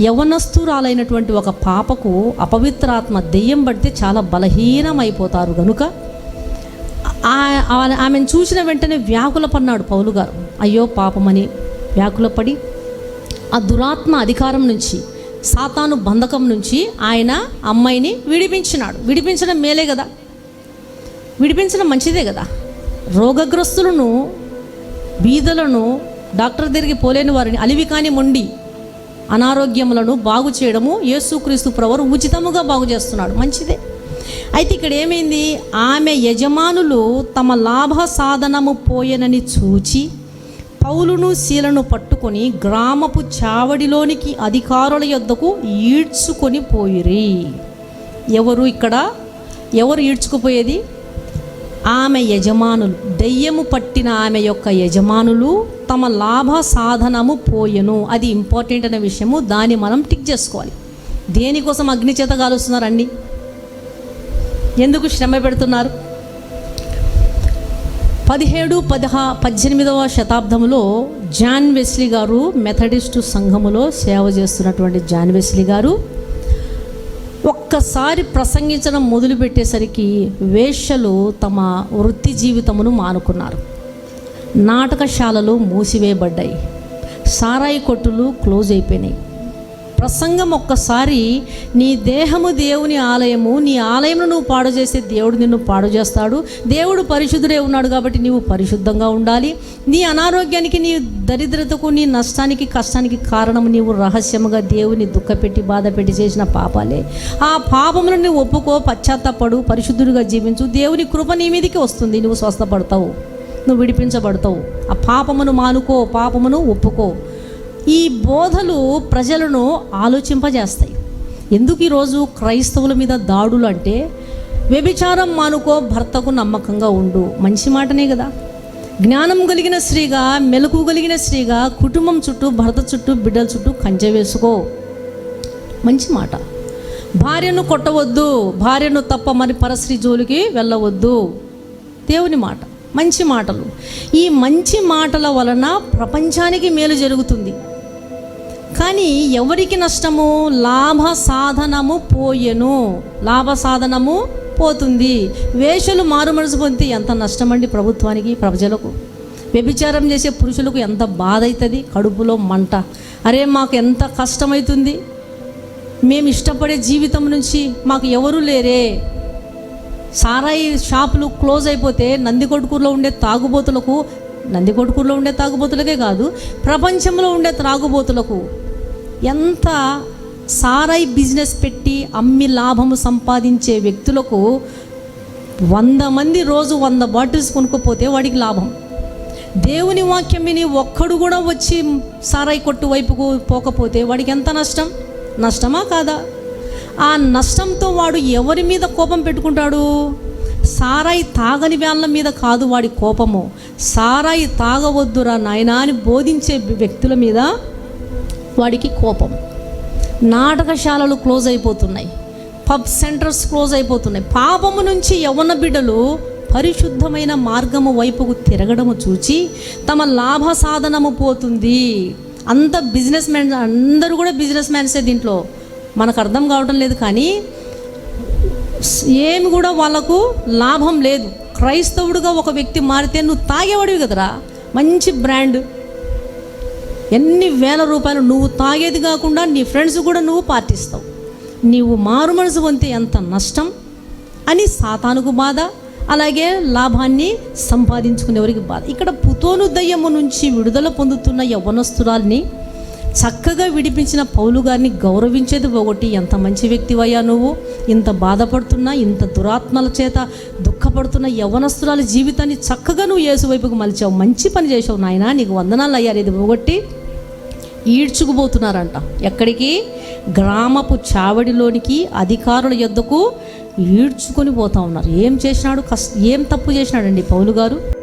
యవనస్తురాలైనటువంటి ఒక పాపకు అపవిత్రాత్మ దెయ్యం పడితే చాలా బలహీనమైపోతారు గనుక ఆమెను చూసిన వెంటనే వ్యాకుల పన్నాడు పౌలు గారు. అయ్యో పాపమని వ్యాకులపడి ఆ దురాత్మ అధికారం నుంచి సాతాను బంధకం నుంచి ఆయన అమ్మాయిని విడిపించినాడు. విడిపించడం మేలే కదా? విడిపించడం మంచిదే కదా? రోగగ్రస్తులను బీదలను డాక్టర్ దగ్గరికి పోలేని వారిని అలివి కాని మొండి అనారోగ్యములను బాగు చేయడము యేసుక్రీస్తు ప్రవరు ఉచితముగా బాగు చేస్తున్నాడు. మంచిదే. అయితే ఇక్కడ ఏమైంది? ఆమె యజమానులు తమ లాభ సాధనము పోయెనని చూచి పౌలును శీలను పట్టుకొని గ్రామపు చావడిలోనికి అధికారుల యొద్దకు ఈడ్చుకొని పోయిరి. ఎవరు ఇక్కడ? ఎవరు ఈడ్చుకుపోయేది? ఆమె యజమానులు దెయ్యము పట్టిన ఆమె యొక్క యజమానులు తమ లాభ సాధనము పోయెను. అది ఇంపార్టెంట్ అనే విషయము దాన్ని మనం టిక్ చేసుకోవాలి. దేనికోసం అగ్నిచేత కాలుస్తున్నారండి ఎందుకు శ్రమ పెడుతున్నారు? పదిహేడు పదహా పద్దెనిమిదవ శతాబ్దంలో జాన్ వెస్లీ గారు మెథడిస్టు సంఘములో సేవ చేస్తున్నటువంటి జాన్ వెస్లీ గారు ఒక్కసారి ప్రసంగించడం మొదలుపెట్టేసరికి వేశ్యలు తమ వృత్తి జీవితమును మానుకున్నారు. నాటకశాలలు మూసివేయబడ్డాయి. సారాయి కొట్టులు క్లోజ్ అయిపోయినాయి. ప్రసంగం ఒక్కసారి నీ దేహము దేవుని ఆలయము నీ ఆలయమును నువ్వు పాడు చేస్తే దేవుడు నిన్ను పాడు చేస్తాడు. దేవుడు పరిశుద్ధుడే ఉన్నాడు కాబట్టి నీవు పరిశుద్ధంగా ఉండాలి. నీ అనారోగ్యానికి నీ దరిద్రతకు నీ నష్టానికి కష్టానికి కారణం నీవు రహస్యముగా దేవుని దుఃఖపెట్టి బాధపెట్టి చేసిన పాపాలే. ఆ పాపములను నువ్వు ఒప్పుకో పశ్చాత్తపడు పరిశుద్ధుడిగా జీవించు. దేవుని కృప నీ మీదకి వస్తుంది నువ్వు స్వస్థపడతావు. నువ్వు విడిపించబడతావు. ఆ పాపమును మానుకో పాపమును ఒప్పుకో. ఈ బోధలు ప్రజలను ఆలోచింపజేస్తాయి. ఎందుకు ఈరోజు క్రైస్తవుల మీద దాడులు అంటే వ్యభిచారం మానుకో భర్తకు నమ్మకంగా ఉండు. మంచి మాటనే కదా. జ్ఞానం కలిగిన స్త్రీగా మెలకు కలిగిన స్త్రీగా కుటుంబం చుట్టూ భర్త చుట్టూ బిడ్డల చుట్టూ కంచె వేసుకో. మంచి మాట. భార్యను కొట్టవద్దు. భార్యను తప్ప మరి పరశ్రీ జోలికి వెళ్ళవద్దు. దేవుని మాట. మంచి మాటలు. ఈ మంచి మాటల వలన ప్రపంచానికి మేలు జరుగుతుంది. కానీ ఎవరికి నష్టము? లాభ సాధనము పోయెను. లాభ సాధనము పోతుంది. వేషలు మారు మనసు పొందితే ఎంత నష్టమండి ప్రభుత్వానికి ప్రజలకు? వ్యభిచారం చేసే పురుషులకు ఎంత బాధ అవుతుంది కడుపులో మంట. అరే మాకు ఎంత కష్టమవుతుంది మేము ఇష్టపడే జీవితం నుంచి మాకు ఎవరు లేరే? సారాయి షాపులు క్లోజ్ అయిపోతే నందికొట్కూరులో ఉండే తాగుబోతులకు నందికొట్కూరులో ఉండే తాగుబోతులకే కాదు ప్రపంచంలో ఉండే త్రాగుబోతులకు ఎంత సారాయి బిజినెస్ పెట్టి అమ్మి లాభము సంపాదించే వ్యక్తులకు వంద మంది రోజు వంద బాటిల్స్ కొనుక్కోపోతే వాడికి లాభం. దేవుని వాక్యం విని ఒక్కడు కూడా వచ్చి సారాయి కొట్టు వైపుకు పోకపోతే వాడికి ఎంత నష్టం? నష్టమా కాదా? ఆ నష్టంతో వాడు ఎవరి మీద కోపం పెట్టుకుంటాడు? సారాయి తాగని వేళ్ళ మీద కాదు వాడి కోపము. సారాయి తాగవద్దురా నాయనా అని బోధించే వ్యక్తుల మీద వాడికి కోపం. నాటకశాలలు క్లోజ్ అయిపోతున్నాయి. పబ్ సెంటర్స్ క్లోజ్ అయిపోతున్నాయి. పాపము నుంచి యవన బిడ్డలు పరిశుద్ధమైన మార్గము వైపుకు తిరగడము చూచి తమ లాభ సాధనము పోతుంది. అంత బిజినెస్ మ్యాన్ అందరూ కూడా బిజినెస్ మ్యాన్సే దీంట్లో. మనకు అర్థం కావటం లేదు కానీ ఏమి కూడా వాళ్ళకు లాభం లేదు. క్రైస్తవుడుగా ఒక వ్యక్తి మారితే నువ్వు తాగేవాడివి కదరా? మంచి బ్రాండ్. ఎన్ని వేల రూపాయలు నువ్వు తాగేది కాకుండా నీ ఫ్రెండ్స్ కూడా నువ్వు పాటిస్తావు. నీవు మారు మనసు వంతే ఎంత నష్టం? అని సాతానుకు బాధ అలాగే లాభాన్ని సంపాదించుకునేవారికి బాధ. ఇక్కడ పుతోను దయ్యము నుంచి విడుదల పొందుతున్న యవ్వనస్తురాల్ని చక్కగా విడిపించిన పౌలు గారిని గౌరవించేది పోగొట్టి ఎంత మంచి వ్యక్తివయ్యా నువ్వు. ఇంత బాధపడుతున్నా ఇంత దురాత్మల చేత దుఃఖపడుతున్న యవ్వనస్తురాలి జీవితాన్ని చక్కగా నువ్వు యేసు వైపుకు మలిచావు. మంచి పని చేసావు నాయనా నీకు వందనాలు అయ్యారు ఇది పోగొట్టి ఈడ్చుకుపోతున్నారంట. ఎక్కడికి? గ్రామపు చావడిలోనికి అధికారుల యొద్దకు ఈడ్చుకొని పోతా ఉన్నారు. ఏం చేసినాడు? కష్ట ఏం తప్పు చేసినాడండి పౌలు గారు?